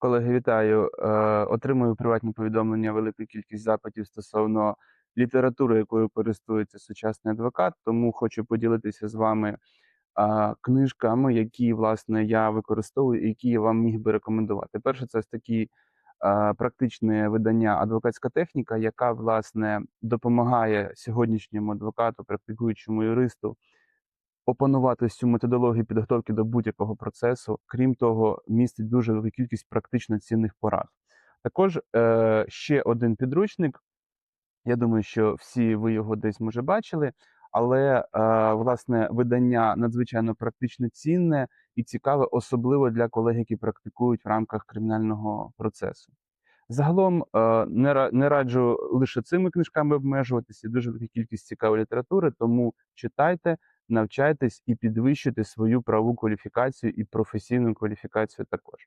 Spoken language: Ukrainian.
Колеги, вітаю. Е, Отримую приватні повідомлення, велику кількість запитів стосовно літератури, якою користується сучасний адвокат. Тому хочу поділитися з вами а, книжками, які власне я використовую і які я вам міг би рекомендувати. Перше, це ось такі а, практичне видання адвокатська техніка, яка власне допомагає сьогоднішньому адвокату, практикуючому юристу опанувати всю методологію підготовки до будь-якого процесу. Крім того, містить дуже велику кількість практично цінних порад. Також е, ще один підручник. Я думаю, що всі ви його десь може бачили, але е, власне видання надзвичайно практично цінне і цікаве, особливо для колег, які практикують в рамках кримінального процесу. Загалом е, не не раджу лише цими книжками обмежуватися. Дуже велика кількість цікавої літератури, тому читайте, навчайтесь і підвищуйте свою праву кваліфікацію і професійну кваліфікацію також.